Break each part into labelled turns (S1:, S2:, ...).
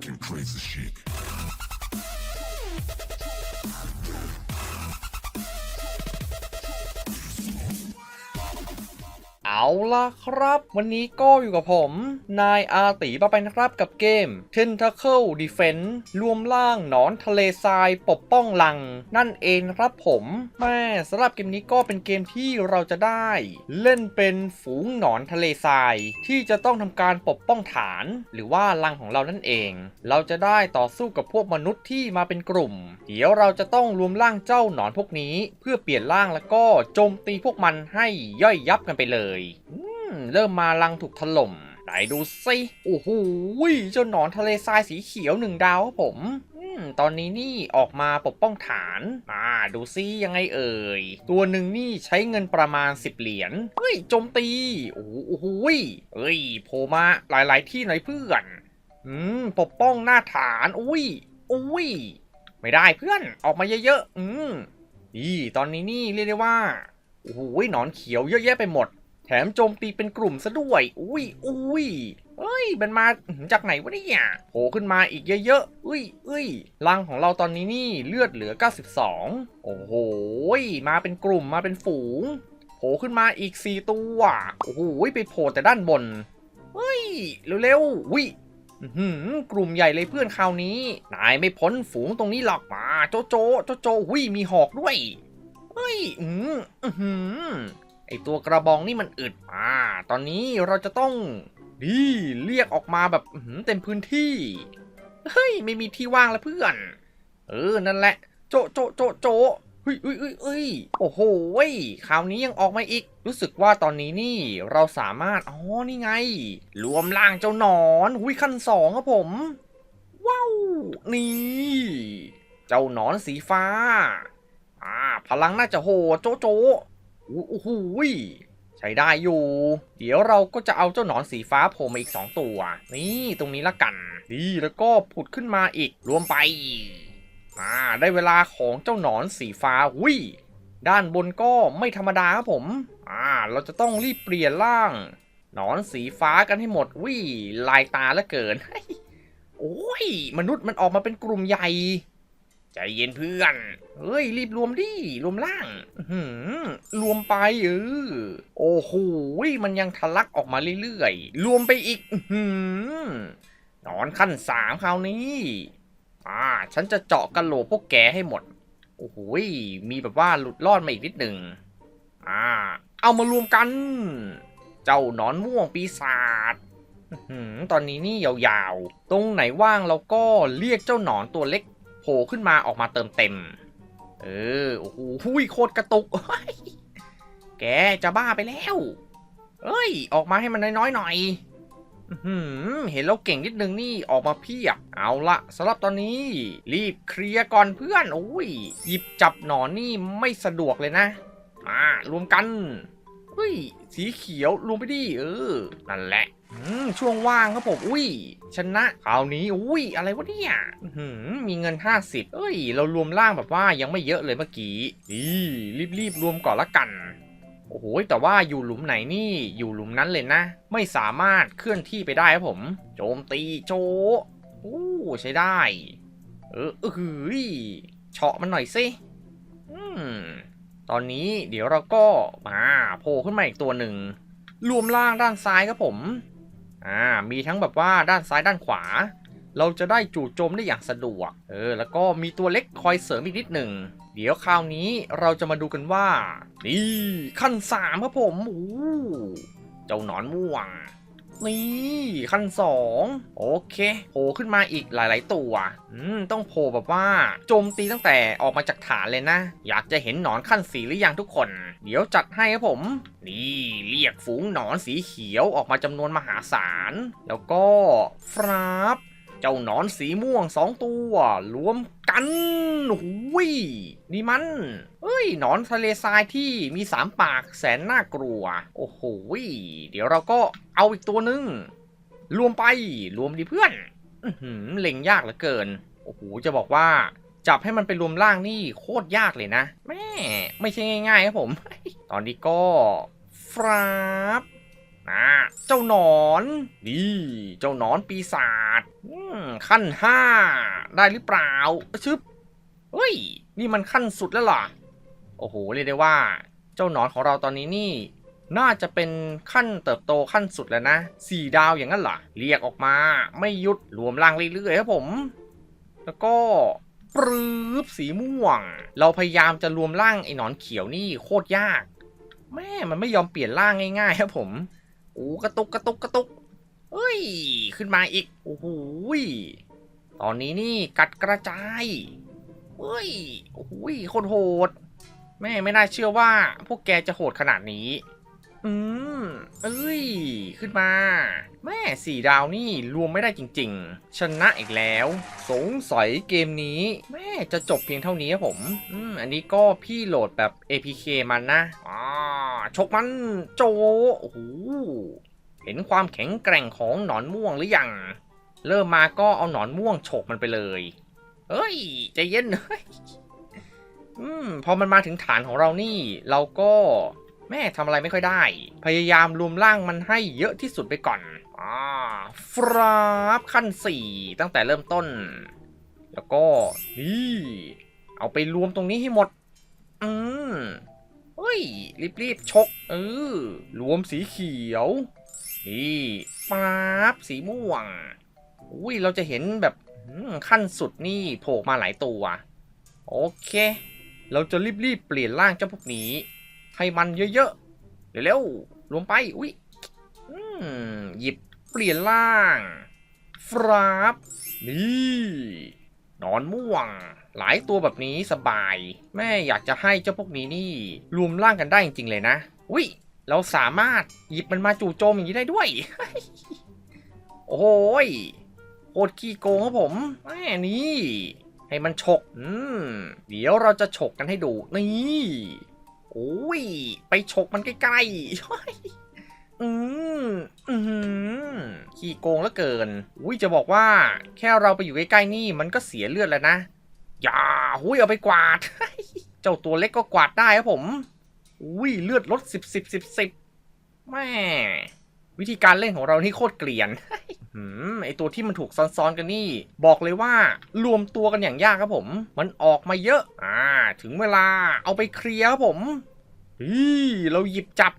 S1: Fucking crazy chic.
S2: เอาล่ะครับ วันนี้ก็อยู่กับผม นายอาตีมาไปนะครับกับเกม Tentacle Defense รวมล่างหนอนทะเลทรายปกป้องลัง นั่นเองครับผมแม่สำหรับเกมนี้ก็เป็นเกมที่เราจะได้ เล่นเป็นฝูงหนอนทะเลทราย ที่จะต้องทำการปกป้องฐาน หรือว่าลังของเรานั่นเอง เราจะได้ต่อสู้กับพวกมนุษย์ที่มาเป็นกลุ่ม เดี๋ยวเราจะต้องรวมร่างเจ้าหนอนพวกนี้ เพื่อเปลี่ยนร่างแล้วก็โจมตีพวกมันให้ย่อยยับกันไปเลยเริ่มมาลังถูกถล่มไหนดูสิโอ้โหเจ้าหนอนทะเลทรายสีเขียวหนึ่งดาวครับผมตอนนี้นี่ออกมาปกป้องฐานอ่าดูซิยังไงเอ่ย ตัวหนึ่งนี่ใช้เงินประมาณ 10 เหรียญ เฮ้ยโจมตี โอ้โหเฮ้ยโผลมาหลายๆที่หน่อยเพื่อน อืมปกป้องหน้าฐาน อุ้ย อุ้ย ไม่ได้เพื่อนออกมาเยอะๆ อืมนี่ตอนนี้นี่เรียกได้ว่า โอ้โหหนอนเขียวเยอะแยะไปหมด ถมโจมตีเป็นกลุ่มซะด้วย อุ้ยอุ้ยเอ้ย มันมาจากไหนวะเนี่ยโผล่ขึ้นมาอีกเยอะๆอุ้ยอุ้ยรังของเราตอนนี้นี่เลือดเหลือ 92 โอ้โห มาเป็นกลุ่มมาเป็นฝูง โผล่ขึ้นมาอีก 4 ตัว โอ้โห ไปโผล่แต่ด้านบน เฮ้ย เร็วๆอุ้ยอื้อหือกลุ่มใหญ่เลยเพื่อนคราวนี้ นายไม่พ้นฝูงตรงนี้หรอกมา โจโจโจโจหุ้ยมีหอกด้วย เฮ้ย อืมอือหือ ไอตัวกระบองนี่มันอึดอ่า ตอนนี้เราจะต้องดีเรียกออกมาแบบเต็มพื้นที่ เฮ้ย ไม่มีที่ว่างแล้วเพื่อน เออ นั่นแหละ โจโจโจโจเฮ้ยเฮ้ยเฮ้ยโอ้โหเว้ยคราวนี้ยังออกมาอีก รู้สึกว่าตอนนี้นี่เราสามารถ อ๋อ นี่ไง รวมร่างเจ้าหนอนหุยขั้นสองครับผม ว้าว นี่ เจ้าหนอนสีฟ้า อ่า พลังน่าจะโหโจโจ โอ้โหใช้ได้อยู่ เดี๋ยวเราก็จะเอาเจ้าหนอนสีฟ้าโผล่มาอีก 2 ตัว นี่ตรงนี้ละกัน ดีแล้วก็ผุดขึ้นมาอีกรวมไปอ่าได้เวลาของเจ้าหนอนสีฟ้าวิด้านบนก็ไม่ธรรมดาครับผม อ่า เราจะต้องรีบเปลี่ยนร่าง หนอนสีฟ้ากันให้หมดวิลายตาลือเกิน โอ้ย มนุษย์มันออกมาเป็นกลุ่มใหญ่ ใจเย็นเพื่อน เฮ้ย รีบรวมดิ รวมล่าง หือรวมไปเออ โอ้โห มันยังทะลักออกมาเรื่อยๆ รวมไปอีก หือนอนขั้นสามคราวนี้ อ่า ฉันจะเจาะกระโหลกพวกแกให้หมด โอ้โห มีแบบว่าหลุดรอดมาอีกนิดหนึ่ง อ่า เอามารวมกัน เจ้าหนอนม่วงปีศาจหือตอนนี้นี่ยาวๆ ตรงไหนว่างเราก็เรียกเจ้าหนอนตัวเล็ก โผล่ขึ้นมาออกมาเติมเต็ม เออ โอ้โหหุยโคตรกระตุก แกจะบ้าไปแล้ว เอ้ย ออกมาให้มันน้อยๆหน่อยเห็นแล้วเก่งนิดนึงนี่ออกมาเพียบ เอาละสำหรับตอนนี้ รีบเคลียร์ก่อนเพื่อนโอ้ยหยิบจับหนอนนี่ไม่สะดวกเลยนะอ่ารวมกันเฮ้ยสีเขียวรวมไปดิเออ นั่นแหละ ช่วงว่างครับผม อุ้ย ชนะคราวนี้ อุ้ย อะไรวะเนี่ยมีเงิน 50 เอ้ย เรารวมล่างแบบว่ายังไม่เยอะเลยเมื่อกี้ดีรีบๆรวมก่อนละกัน โอ้โห แต่ว่าอยู่หลุมไหนนี่ อยู่หลุมนั้นเลยนะ ไม่สามารถเคลื่อนที่ไปได้ครับผม โจมตีโจโอ้ใช้ได้ เออเออหือเฉาะมันหน่อยสิอืม ตอนนี้เดี๋ยวเราก็มาโผล่ขึ้นมาอีกตัวหนึ่งรวมล่างด้านซ้ายครับผม อ่ามีทั้งแบบว่าด้านซ้ายด้านขวา เราจะได้จู่โจมได้อย่างสะดวก เออ แล้วก็มีตัวเล็กคอยเสริมอีกนิดหนึ่ง เดี๋ยวคราวนี้เราจะมาดูกันว่า นี่ ขั้นสามครับผมโอ้เจ้าหนอนม่วง นี่ขั้นสองโอเคโผล่ขึ้นมาอีกหลาย ๆ ตัว อืม ต้องโผล่แบบว่าโจมตีตั้งแต่ออกมาจากฐานเลยนะ อยากจะเห็นหนอนขั้นสีหรือยังทุกคน เดี๋ยวจัดให้ครับผม นี่เรียกฝูงหนอนสีเขียวออกมาจำนวนมหาศาล แล้วก็ฟราบ เจ้าหนอนสีม่วงสองตัวรวมกันหุยนี่มันเอ้ย หนอนทะเลทรายที่มีสามปากแสนน่ากลัว โอ้โหเดี๋ยวเราก็เอาอีกตัวหนึ่งรวมไปรวมดิเพื่อนอืเล็งยากเหลือเกิน โอ้โห จะบอกว่า จับให้มันไปรวมร่างนี่โคตรยากเลยนะ แม่ ไม่ใช่ง่ายๆครับผม ตอนนี้ก็ฟราบอ่าเจ้าหนอน ดี เจ้าหนอนปีศาจ ขั้นห้าได้หรือเปล่าชึบเฮ้ย นี่มันขั้นสุดแล้วเหรอโอ้โห เรียกได้ว่า เจ้าหนอนของเราตอนนี้นี่ น่าจะเป็นขั้นเติบโตขั้นสุดแล้วนะสี่ดาวอย่างนั้นเหรอเรียกออกมาไม่หยุดรวมร่างเรื่อยๆครับผม แล้วก็ปรืบสีม่วง เราพยายามจะรวมร่างไอ้หนอนเขียวนี่โคตรยาก แม่มันไม่ยอมเปลี่ยนร่างง่ายๆครับผมโอ้กระตุกกระตุกกระตุก เฮ้ย ขึ้นมาอีก โอ้โหตอนนี้นี่กัดกระจาย เฮ้ย โอ้โหคตรโหด แม่ไม่น่าเชื่อว่า พวกแกจะโหดขนาดนี้ อืม เอ้ย ขึ้นมา แม่สี่ดาวนี่รวมไม่ได้จริง ๆ ชนะอีกแล้ว สงสัยเกมนี้ แม่จะจบเพียงเท่านี้ครับผม อืม อันนี้ก็พี่โหลดแบบ APK มันนะ อ่า ชกมัน โจ โอ้โห เห็นความแข็งแกร่งของหนอนม่วงหรือยัง เริ่มมาก็เอาหนอนม่วงฉกมันไปเลย เฮ้ยใจเย็นเฮ้ยอืมพอมันมาถึงฐานของเรานี่ เราก็แม่ทำอะไรไม่ค่อยได้ พยายามรวมร่างมันให้เยอะที่สุดไปก่อนอ่าฟราบขั้นสี่ตั้งแต่เริ่มต้น แล้วก็นี่เอาไปรวมตรงนี้ให้หมด อืมเฮ้ยรีบๆชกเออรวมสีเขียว นี่ปั๊บสีม่วง อุ้ยเราจะเห็นแบบขั้นสุดนี่โผล่มาหลายตัว โอเค เราจะรีบๆเปลี่ยนร่างเจ้าพวกนี้ ให้มันเยอะๆ เร็วๆรวมไป อุ้ยหยิบเปลี่ยนร่างฟราบนี่นอนม่วง หลายตัวแบบนี้สบาย แม่อยากจะให้เจ้าพวกนี้นี่ รวมร่างกันได้จริงๆเลยนะ อุ้ย เราสามารถหยิบมันมาจู่โจมอย่างนี้ได้ด้วย โอ้ยโคตรขี้โกงครับผมแม่นี่ ให้มันฉกอืมเดี๋ยวเราจะฉกกันให้ดู นี่โอ้ย ไปฉกมันใกล้ๆ อืมอืมขี้โกงเหลือเกิน อุ้ยจะบอกว่า แค่เราไปอยู่ใกล้ๆนี่มันก็เสียเลือดแล้วนะ อย่า หุยเอาไปกวาด เจ้าตัวเล็กก็กวาดได้ครับผม อุ้ยเลือดลดสิบสิบสิบสิบแม่วิธีการเล่นของเรานี่โคตรเกลียนหืมไอตัวที่มันถูกซ้อนๆกันนี่ บอกเลยว่ารวมตัวกันอย่างยากครับผม มันออกมาเยอะ อ่า ถึงเวลาเอาไปเคลียร์ครับผมฮีเราหยิบจับ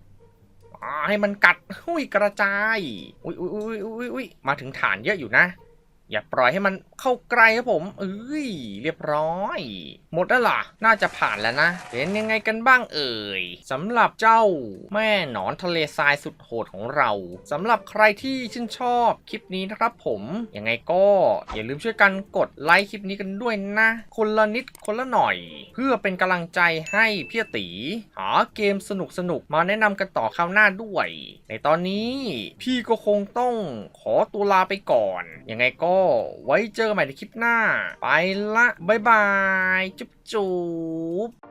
S2: ให้มันกัดอุ้ยกระจายอุ้ยอุ้ยอุ้ยอุ้ยอุ้ยมาถึงฐานเยอะอยู่นะ อย่าปล่อยให้มันเข้าใกล้ครับผม เอ้ย เรียบร้อย หมดแล้วล่ะ น่าจะผ่านแล้วนะ เป็นยังไงกันบ้างเอ่ยสำหรับเจ้าแม่หนอนทะเลทรายสุดโหดของเราสำหรับใครที่ชื่นชอบคลิปนี้นะครับผม ยังไงก็อย่าลืมช่วยกันกดไลค์คลิปนี้กันด้วยนะ คนละนิดคนละหน่อย เพื่อเป็นกำลังใจให้พี่ตี หาเกมสนุกๆมาแนะนำกันต่อคราวหน้าด้วย ในตอนนี้พี่ก็คงต้องขอตัวลาไปก่อน ยังไงก็ไว้เจอกันใหม่ในคลิปหน้า ไปละ บ๊ายบาย จุ๊บจุ๊บ